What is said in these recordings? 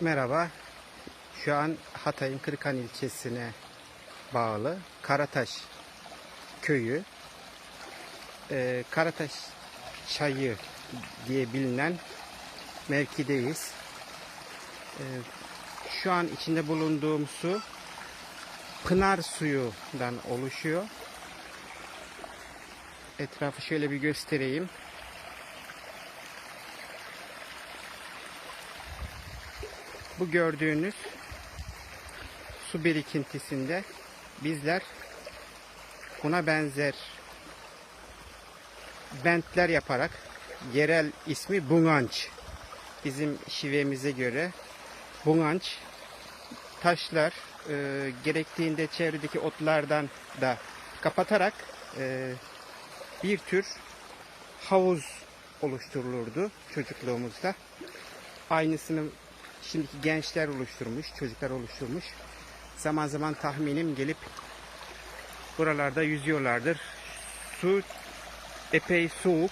Merhaba. Şu an Hatay'ın Kırıkan ilçesine bağlı Karataş köyü. Ee, Karataş Çayı diye bilinen mevkideyiz. Ee, şu an içinde bulunduğum su pınar suyundan oluşuyor. Etrafı şöyle bir göstereyim. Bu gördüğünüz su birikintisinde bizler buna benzer bentler yaparak yerel ismi bunganç. Bizim şivemize göre bunganç taşlar e, gerektiğinde çevredeki otlardan da kapatarak e, bir tür havuz oluşturulurdu çocukluğumuzda. Aynısını şimdiki gençler oluşturmuş, çocuklar oluşturmuş. Zaman zaman tahminim gelip buralarda yüzüyorlardır. Su epey soğuk.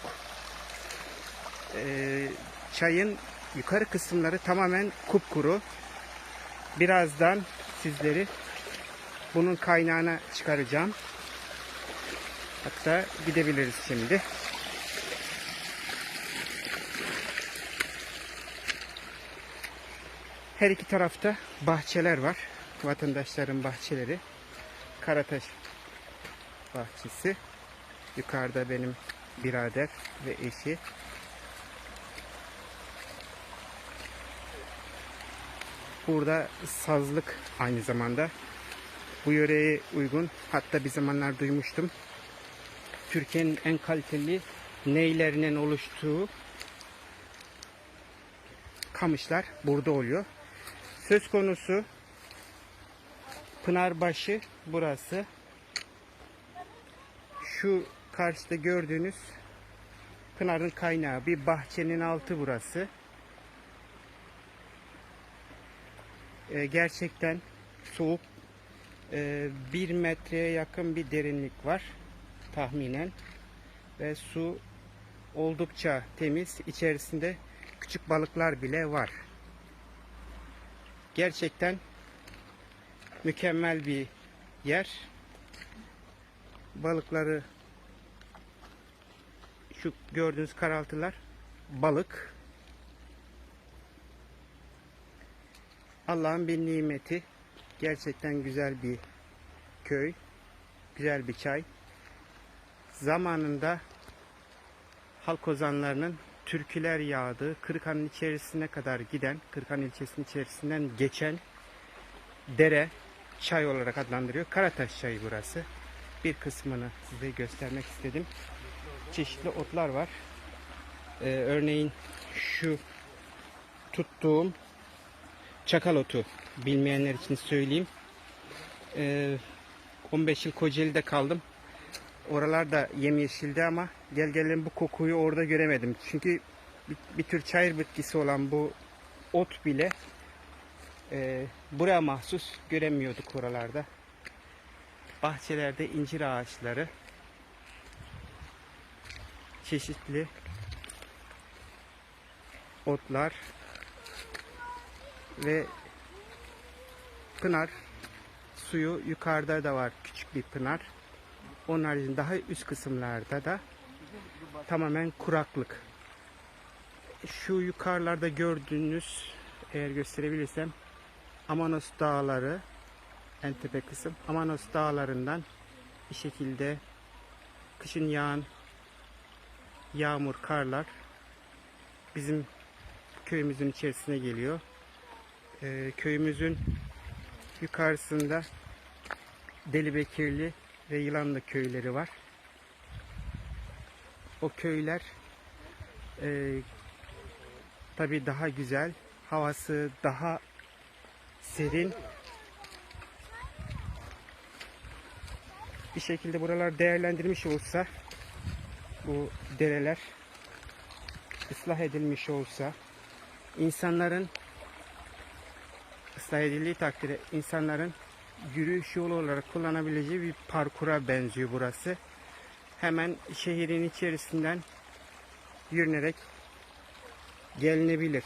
Ee, çayın yukarı kısımları tamamen kupkuru. Birazdan sizleri bunun kaynağına çıkaracağım. Hatta gidebiliriz şimdi. Her iki tarafta bahçeler var. Vatandaşların bahçeleri. Karataş bahçesi. Yukarıda benim birader ve eşi. Burada sazlık aynı zamanda. Bu yöreye uygun. Hatta bir zamanlar duymuştum. Türkiye'nin en kaliteli neylerinin oluştuğu kamışlar burada oluyor. Söz konusu Pınarbaşı burası. Şu karşıda gördüğünüz Pınar'ın kaynağı bir bahçenin altı burası. Ee, gerçekten soğuk. Ee, bir metreye yakın bir derinlik var tahminen ve su oldukça temiz. İçerisinde küçük balıklar bile var. Gerçekten mükemmel bir yer. Balıkları şu gördüğünüz karaltılar balık. Allah'ın bir nimeti. Gerçekten güzel bir köy. Güzel bir çay. Zamanında halk ozanlarının türküler yağdığı Kırıkhan'ın içerisine kadar giden, Kırıkhan ilçesinin içerisinden geçen dere çay olarak adlandırıyor. Karataş çayı burası. Bir kısmını size göstermek istedim. Çeşitli otlar var. Ee, örneğin şu tuttuğum çakal otu bilmeyenler için söyleyeyim. Ee, 15 yıl Kocaeli'de kaldım. Oralar da yemyeşildi ama gel gelelim bu kokuyu orada göremedim. Çünkü bir, bir tür çayır bitkisi olan bu ot bile e, buraya mahsus göremiyorduk oralarda. Bahçelerde incir ağaçları çeşitli otlar ve pınar suyu yukarıda da var küçük bir pınar. Onun haricinde daha üst kısımlarda da tamamen kuraklık. Şu yukarılarda gördüğünüz eğer gösterebilirsem Amanos dağları en tepe kısım Amanos dağlarından bir şekilde kışın yağan yağmur, karlar bizim köyümüzün içerisine geliyor. Ee, köyümüzün yukarısında Delibekirli ve Yılanlı köyleri var. O köyler e, tabi daha güzel, havası daha serin. Bir şekilde buralar değerlendirilmiş olsa, bu dereler ıslah edilmiş olsa, insanların ıslah edildiği takdirde insanların yürüyüş yolu olarak kullanabileceği bir parkura benziyor burası. Hemen şehrin içerisinden yürünerek gelinebilir.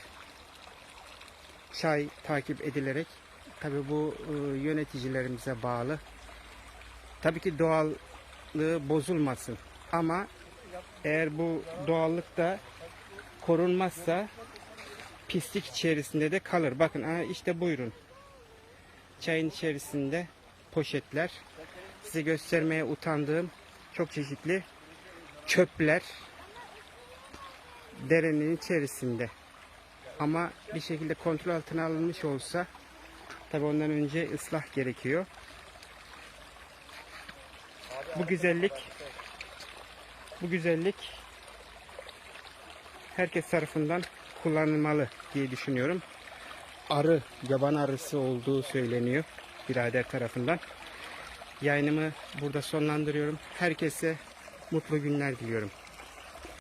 çay takip edilerek tabi bu e, yöneticilerimize bağlı. Tabii ki doğallığı bozulmasın ama eğer bu doğallık da korunmazsa pislik içerisinde de kalır. Bakın işte buyurun. Çayın içerisinde poşetler. Size göstermeye utandığım çok çeşitli çöpler derenin içerisinde. Ama bir şekilde kontrol altına alınmış olsa tabi ondan önce ıslah gerekiyor. Bu güzellik bu güzellik herkes tarafından kullanılmalı diye düşünüyorum. Arı, yaban arısı olduğu söyleniyor birader tarafından. Yayınımı burada sonlandırıyorum. Herkese mutlu günler diliyorum.